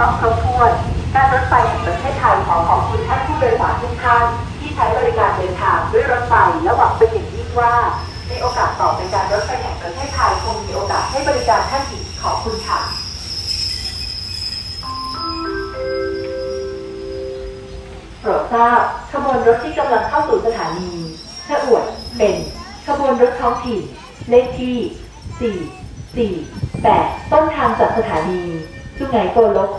ต้องครบถ้วน การรถไฟแห่งประเทศไทยขอขอบคุณท่านผู้โดยสารทุกท่านที่ใช้บริการเดินทางด้วยรถไฟและหวังเป็นอย่างยิ่งว่า ในโอกาสต่อไปการรถไฟแห่งประเทศไทยคงมีโอกาสให้บริการท่านอีกขอบคุณค่ะโปรดทราบขบวนรถที่กำลังเข้าสู่สถานีชะอวดเป็นขบวนรถท้องถิ่นเลขที่ 4 4 8 ต้นทางจากสถานี Chúng này cô lục